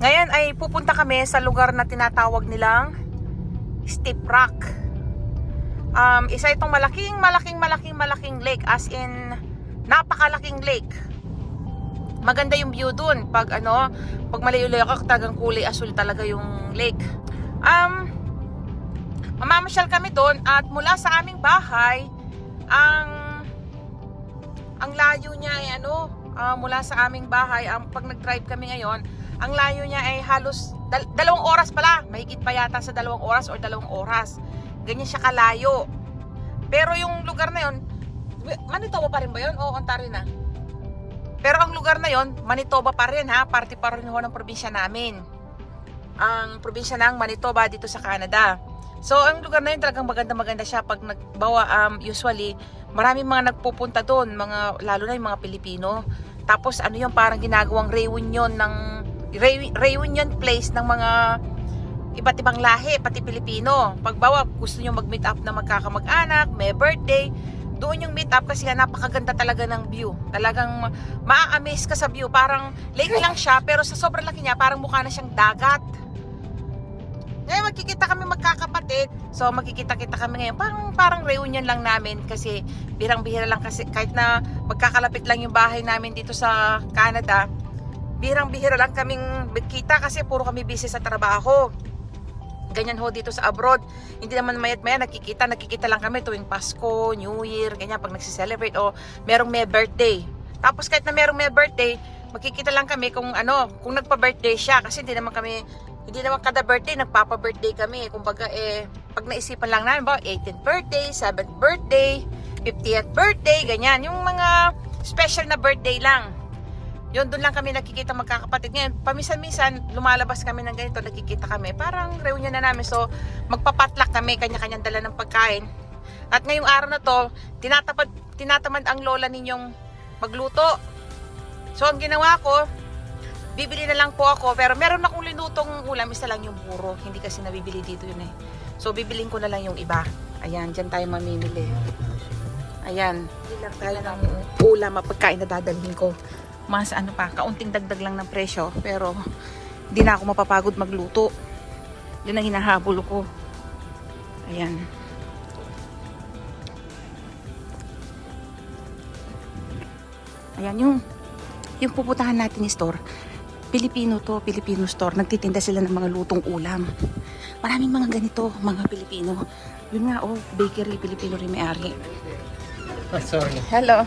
Ngayon ay pupunta kami sa lugar na tinatawag nilang Steep Rock. Um, isa itong malaking, malaking, malaking, malaking lake. As in, napakalaking lake. Maganda yung view dun. Pag ano, pag malayo-layo ka, talagang kulay asul talaga yung lake. Um, mamamasyal kami doon at mula sa aming bahay, ang ang layo niya ay ano, ah, mula sa aming bahay, ang pag nag-drive kami ngayon, ang layo niya ay halos dal- dalawang oras pala. Mahigit pa yata sa dalawang oras or dalawang oras. Ganyan siya kalayo. Pero yung lugar na yon, Manitoba pa rin ba yun? O Ontario na? Pero ang lugar na yon, Manitoba pa rin ha. Parte pa rin ho ng probinsya namin. Ang probinsya ng Manitoba dito sa Canada. So, ang lugar na yun talagang maganda-maganda siya pag nagbawa, um, usually, maraming mga nagpupunta doon, mga, lalo na yung mga Pilipino. Tapos, ano yung parang ginagawang reunion ng, re- reunion place ng mga iba't ibang lahi, pati Pilipino. Pagbawa, gusto nyo mag-meet up na magkakamag-anak, may birthday, doon yung meet up kasi napakaganda talaga ng view. Talagang maa-amaze ka sa view. Parang lake lang siya, pero sa sobrang laki niya, parang mukha na siyang dagat. Ngayon magkikita kami magkakapatid. So magkikita-kita kami ngayon. Parang, parang reunion lang namin kasi birang-bihira lang kasi kahit na magkakalapit lang yung bahay namin dito sa Canada, birang-bihira lang kaming magkita kasi puro kami busy sa trabaho. Ganyan ho dito sa abroad. Hindi naman mayat maya nakikita, nakikita lang kami tuwing Pasko, New Year, ganyan pag nagsi-celebrate o merong may birthday. Tapos kahit na merong may birthday, makikita lang kami kung ano, kung nagpa-birthday siya kasi hindi naman kami hindi naman kada birthday nagpapa-birthday kami. Kumbaga eh pag naisipan lang namin ba 18th birthday, 7th birthday, 50th birthday, ganyan. Yung mga special na birthday lang. Yun, doon lang kami nakikita magkakapatid. Ngayon, paminsan-minsan, lumalabas kami ng ganito, nakikita kami. Parang reunion na namin. So, magpapatlak kami, kanya-kanyang dala ng pagkain. At ngayong araw na to, tinatapad, tinatamad ang lola ninyong magluto. So, ang ginawa ko, bibili na lang po ako. Pero meron akong linutong ulam, isa lang yung puro. Hindi kasi nabibili dito yun eh. So, bibiling ko na lang yung iba. Ayan, dyan tayo mamimili. Ayan, tayo ng ulam at pagkain na dadalhin ko. Mas ano pa, kaunting dagdag lang ng presyo. Pero, hindi na ako mapapagod magluto. Yun ang hinahabol ko. Ayan. Ayan, yung, yung pupuntahan natin yung store. Pilipino to, Filipino store. Nagtitinda sila ng mga lutong ulam. Maraming mga ganito, mga Pilipino. Yun nga, oh, bakery, Pilipino rin may-ari. Ah, sorry. Hello.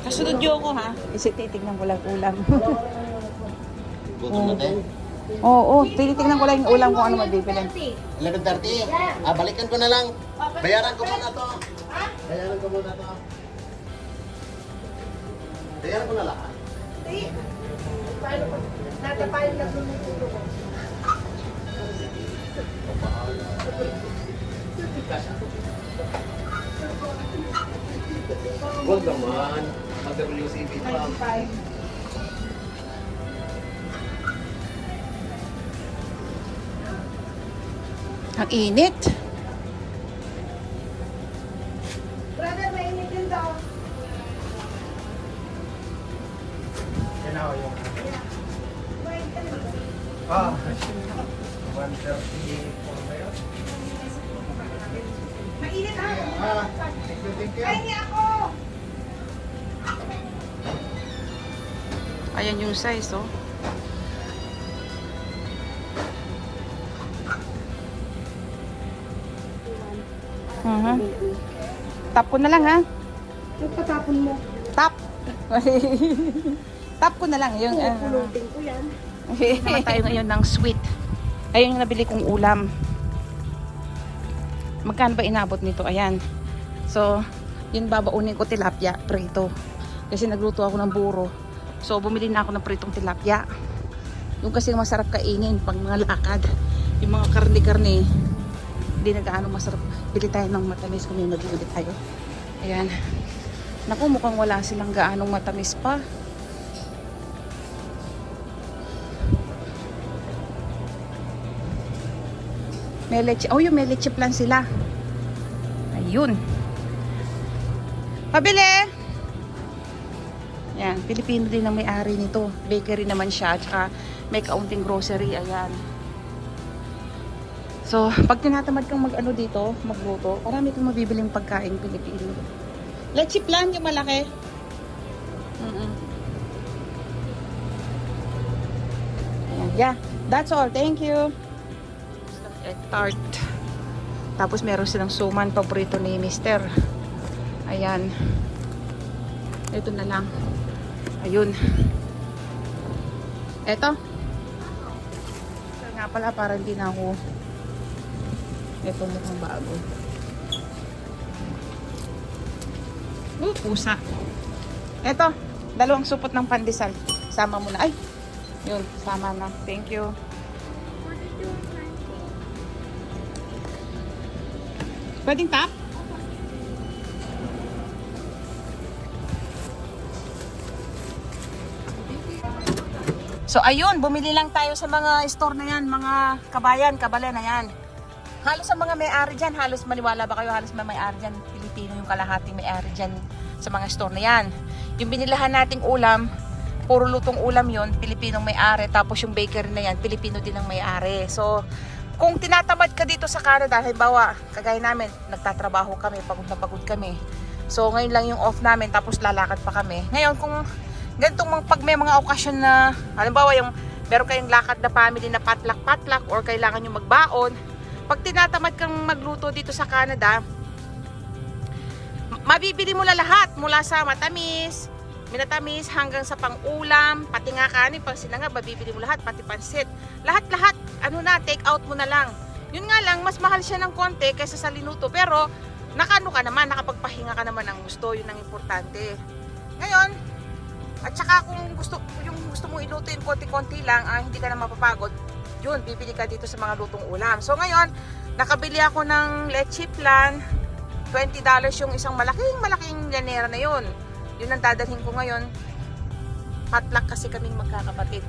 Kasunod niyo ako ha. Kasi titignan ko lang ulam. Gutom na tayo. Oo, oh, tinitignan ko lang yung ulam kung ano mabibili. 11.30. Ah, balikan ko na lang. Bayaran ko muna to. Bayaran ko muna to. Bayaran ko na lahat. Huwag naman. Mag-WCB pa. Ang init. Brother, mainit din daw. Yan ako yung... Ah, 134 ba yun? Mainit ha? Ah, thank you, thank you. Ayan yung size, oh. Mhm. Tap ko na lang, ha? Pagkatapon mo, Tap! Tap ko na lang yung... ah, pulutin ko yan. Naman tayo ngayon ng sweet. Ayun yung nabili kong ulam. Magkano ba inabot nito? Ayan. So, yun babaunin ko tilapia, prito. Kasi nagluto ako ng buro. So, bumili na ako ng pritong tilapia. Yung kasi masarap kainin pag mga lakad. Yung mga karne-karne, hindi na gaano masarap. Bili tayo ng matamis kung may mag-ulit tayo. Ayan. Naku, mukhang wala silang gaanong matamis pa. May leche. Oh, yung may leche plan sila. Ayun. Pabili! Yan, Pilipino din ang may-ari nito. Bakery naman siya, at saka may kaunting grocery, ayan. So, pag tinatamad kang mag-ano dito, magluto, marami kang mabibiling pagkain Pilipino. Leche plan, yung malaki. Mm-mm. Ayan, yeah, that's all. Thank you. Egg tart. Tapos meron silang suman, paborito ni Mister. Ayan. Ito na lang. Ayun. Eto. Ito nga pala, para hindi na ako ito mukhang bago. Uh, pusa. Eto, dalawang supot ng pandesal. Sama mo na. Ay, yun, sama na. Thank you. Pwedeng tap? So ayun, bumili lang tayo sa mga store na yan, mga kabayan, kabalan na yan. Halos sa mga may-ari dyan, halos maniwala ba kayo, halos may may-ari dyan, Pilipino yung kalahating may-ari dyan sa mga store na yan. Yung binilahan nating ulam, puro lutong ulam yon Pilipinong may-ari, tapos yung bakery na yan, Pilipino din ang may-ari. So, kung tinatamad ka dito sa Canada, halimbawa, kagaya namin, nagtatrabaho kami, pagod na pagod kami. So, ngayon lang yung off namin, tapos lalakad pa kami. Ngayon, kung ganitong mga, pag may mga okasyon na, halimbawa yung meron kayong lakad na family na patlak-patlak or kailangan nyo magbaon, pag tinatamad kang magluto dito sa Canada, mabibili mo na lahat mula sa matamis, minatamis hanggang sa pang-ulam, pati nga kanin, pang sinanga, mabibili mo lahat, pati pansit. Lahat-lahat, ano na, take out mo na lang. Yun nga lang, mas mahal siya ng konti kaysa sa linuto, pero nakano ka naman, nakapagpahinga ka naman ng gusto, yun ang importante. Ngayon, at saka kung gusto, yung gusto mo iluto yung konti-konti lang, ah, hindi ka na mapapagod, yun, bibili ka dito sa mga lutong ulam. So ngayon, nakabili ako ng leche plan, $20 yung isang malaking malaking llanera na yun. Yun ang dadalhin ko ngayon. Patlak kasi kaming magkakapatid.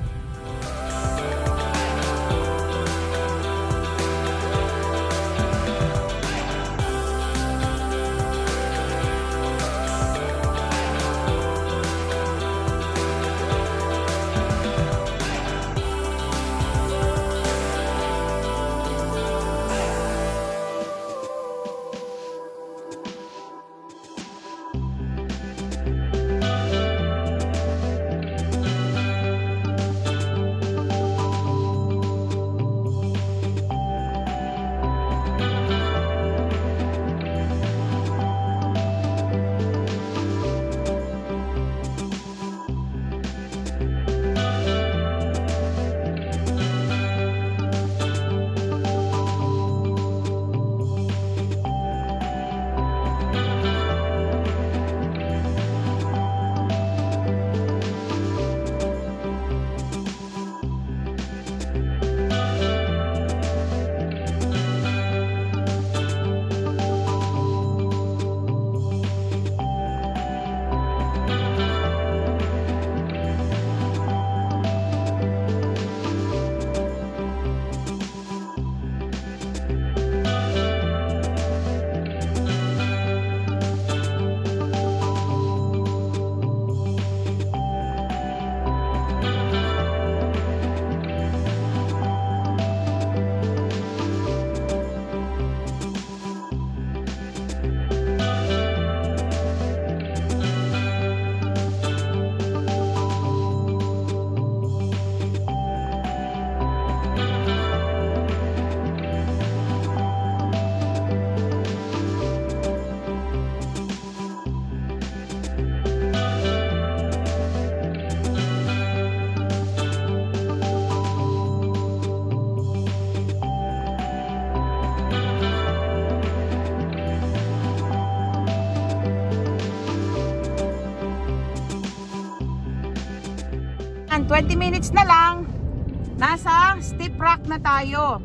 20 minutes na lang. Nasa steep rock na tayo.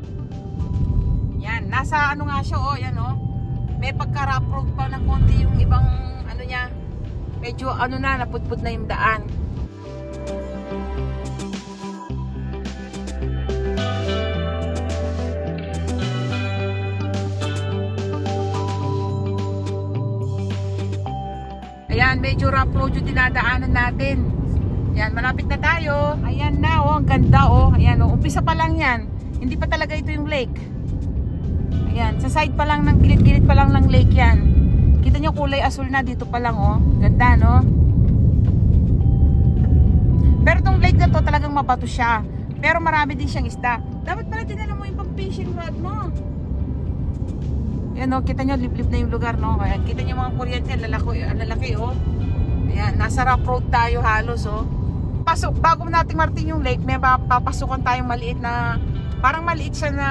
Yan, nasa ano nga siya, oh, yan, oh. May pagka-rough road pa ng konti yung ibang, ano niya, medyo ano na, naputput na yung daan. Ayan, medyo rough road yung dinadaanan natin. Ayan, malapit na tayo. Ayan na, oh, ang ganda, oh. Ayan, oh, umpisa pa lang yan. Hindi pa talaga ito yung lake. Ayan, sa side pa lang ng gilid-gilid pa lang ng lake yan. Kita nyo kulay asul na dito pa lang, oh. Ganda, no? Pero tong lake na to talagang mabato siya. Pero marami din siyang isda. Dapat pala dinala mo yung pang fishing rod mo. Yan o, kita nyo, liblib na yung lugar, no? Ayan, kita nyo mga kuryente, lalaki, lalaki, oh. Ayan, nasa rough road tayo halos, oh. Pasok, bago nating martin yung lake, may pa- papasukan tayong maliit na, parang maliit siya na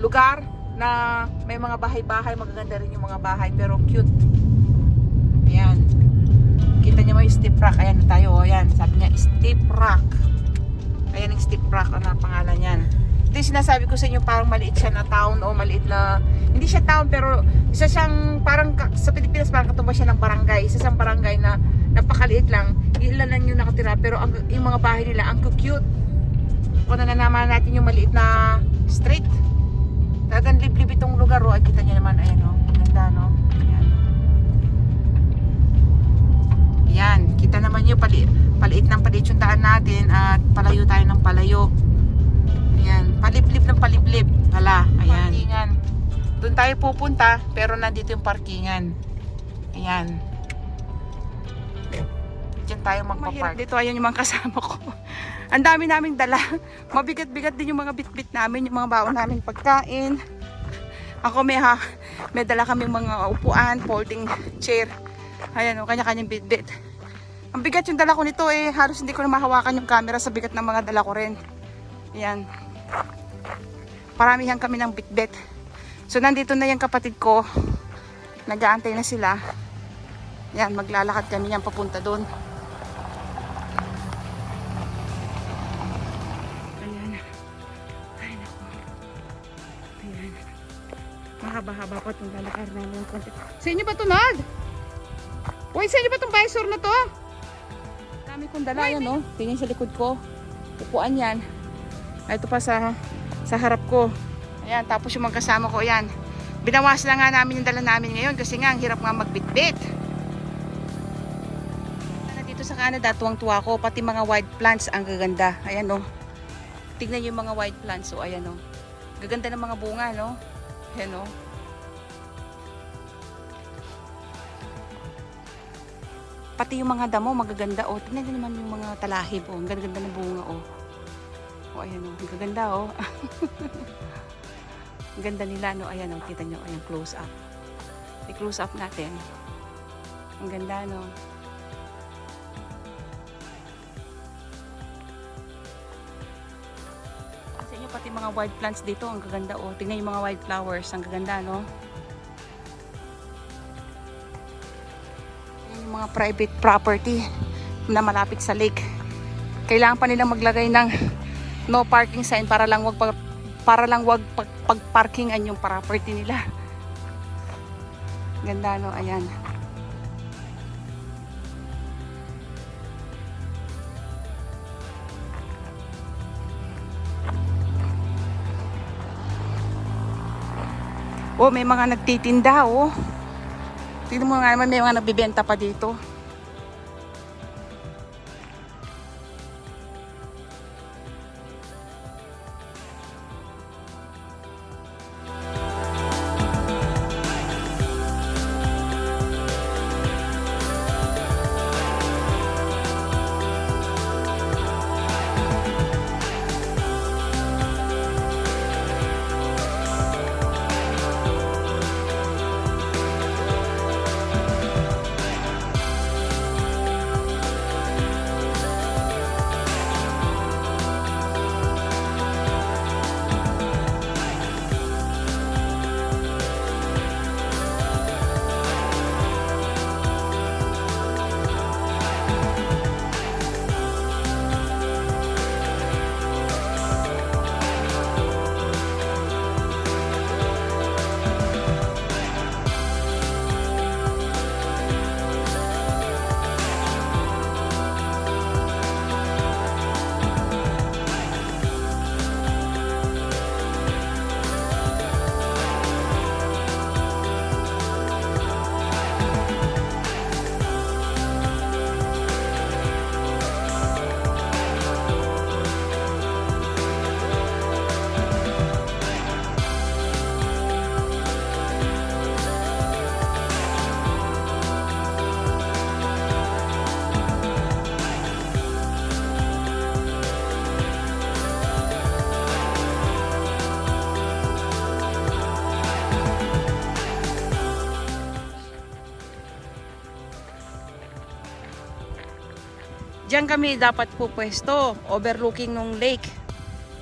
lugar na may mga bahay-bahay, magaganda rin yung mga bahay, pero cute. Ayan. Kita nyo may steep rock, ayan tayo, oh. Ayan, sabi niya, steep rock. Ayan yung steep rock, ano ang pangalan yan. Ito yung sinasabi ko sa inyo, parang maliit siya na town o maliit na, hindi siya town pero isa siyang parang sa Pilipinas parang katumba siya ng barangay. Isa siyang barangay na napakaliit lang. Ilan lang yung nakatira pero ang, yung mga bahay nila ang cute. Kung na naman natin yung maliit na street. Talagang liblib itong lugar o. Ay, kita niyo naman, ayan o. Ganda no. Ayan. Yan, kita naman yung pali, paliit ng paliit yung daan natin at palayo tayo ng palayo. Ayan, paliblib ng paliblib. Hala, ayan. Parkingan. Doon tayo pupunta, pero nandito yung parkingan. Ayan. Diyan tayo magpapark. Dito ayun yung mga kasama ko. Ang dami naming dala. Mabigat-bigat din yung mga bitbit namin, yung mga baon namin pagkain. Ako may ha, may dala kami mga upuan, folding chair. Ayan, o, kanya-kanyang bitbit. Ang bigat yung dala ko nito eh, halos hindi ko na mahawakan yung camera sa bigat ng mga dala ko rin. Ayan. Paramihan kami ng bitbit. So nandito na yung kapatid ko. Nag-aantay na sila. Yan, maglalakad kami yan papunta doon. Mahaba-haba pa itong lalakad namin. Sa inyo ba ito, Nad? Uy, sa inyo ba itong visor na to? Dami kong dala yan, no? Tingnan sa likod ko. Upuan yan. Ay, ito pa sa sa harap ko. Ayan, tapos yung mga kasama ko, ayan. Binawas na nga namin yung dala namin ngayon kasi nga, ang hirap nga magbitbit. Dito sa Canada, tuwang-tuwa ko. Pati mga wild plants, ang gaganda. Ayan, no. Tignan niyo yung mga wild plants, so ayan, no. Gaganda ng mga bunga, no. Ayan, no. Pati yung mga damo, magaganda, oh. Tignan niyo naman yung mga talahib, oh. Ang ganda ng bunga, oh. Oh, ayan, oh. Ang gaganda, oh. Ang ganda nila, no? Ayan, oh, kita nyo, ayan, close up. I-close up natin. Ang ganda, no? Sa inyo, pati mga wild plants dito, ang gaganda, oh. Tingnan yung mga wild flowers, ang gaganda, no? Mga private property na malapit sa lake. Kailangan pa nilang maglagay ng no parking sign para lang wag para lang wag pag, pagparkingan yung property nila. Ganda no, ayan. Oh, may mga nagtitinda, oh. Tingnan mo nga naman, may mga nagbibenta pa dito. Diyan kami dapat pupwesto, overlooking nung lake.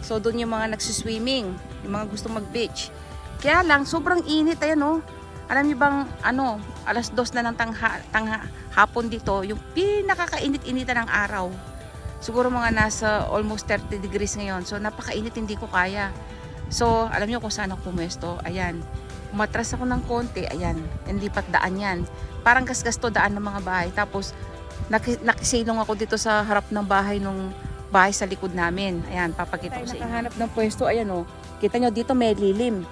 So doon yung mga nagsuswimming, yung mga gusto mag-beach. Kaya lang, sobrang init, ayan oh. Alam niyo bang, ano, alas dos na ng tangha, tangha, hapon dito, yung pinakakainit-initan ng araw. Siguro mga nasa almost 30 degrees ngayon. So napakainit, hindi ko kaya. So, alam niyo kung saan ako pumesto. Ayan. Umatras ako ng konti. Ayan. Hindi pat daan yan. Parang gasgas to daan ng mga bahay. Tapos, nakisilong ako dito sa harap ng bahay nung bahay sa likod namin. Ayan, papakita ko sa inyo. Nakahanap ng pwesto. Ayan o. Kita nyo, dito may lilim.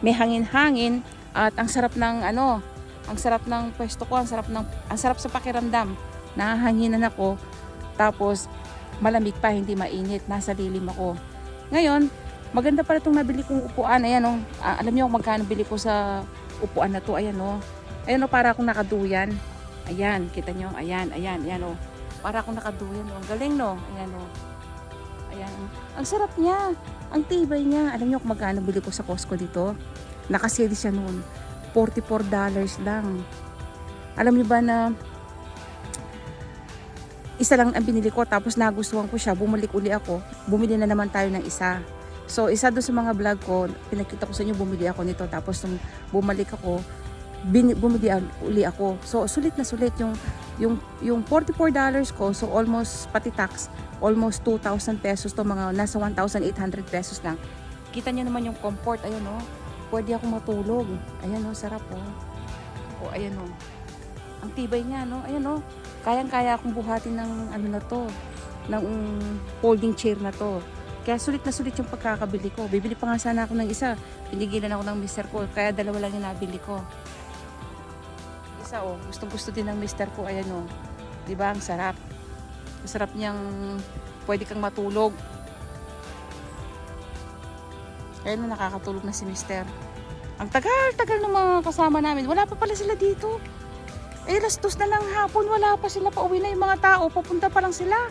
May hangin-hangin. At ang sarap ng ano, ang sarap ng pwesto ko, ang sarap ng ang sarap sa pakiramdam. Nahahanginan ako. Tapos malamig pa, hindi mainit. Nasa lilim ako. Ngayon, maganda pala itong nabili kong upuan. Ayan oh. Ah, alam niyo kung magkano bili ko sa upuan na to. Ayan oh. Ayan oh, para akong nakaduyan. Ayan, kita nyo. Ayan, ayan, ayan oh. Para akong nakaduyan oh. Ang galing no. Ayan oh. Ayan. Ang sarap niya. Ang tibay niya. Alam niyo kung magkano bili ko sa Costco dito? Nakasale siya noon. $44 lang. Alam niyo ba na isa lang ang binili ko tapos nagustuhan ko siya, bumalik uli ako, bumili na naman tayo ng isa. So isa doon sa mga vlog ko, pinakita ko sa inyo, bumili ako nito tapos nung bumalik ako, bin, bumili uli ako. So sulit na sulit yung yung yung $44 ko, so almost pati tax, almost 2,000 pesos to mga nasa 1,800 pesos lang. Kita niyo naman yung comfort, ayun oh. Pwede ako matulog. Ayan oh, sarap oh. Oh, ayan oh. Ang tibay niya, no? Ayan oh kayang-kaya akong buhatin ng ano na to, ng folding chair na to. Kaya sulit na sulit yung pagkakabili ko. Bibili pa nga sana ako ng isa. Pinigilan ako ng mister ko. Kaya dalawa lang yung nabili ko. Isa oh, gustong gusto din ng mister ko. Ayan oh. Di ba? Ang sarap. Masarap niyang pwede kang matulog. Ayan na nakakatulog na si mister. Ang tagal-tagal ng mga kasama namin. Wala pa pala sila dito. Eh, alas na lang hapon, wala pa sila pa uwi na yung mga tao, papunta pa lang sila.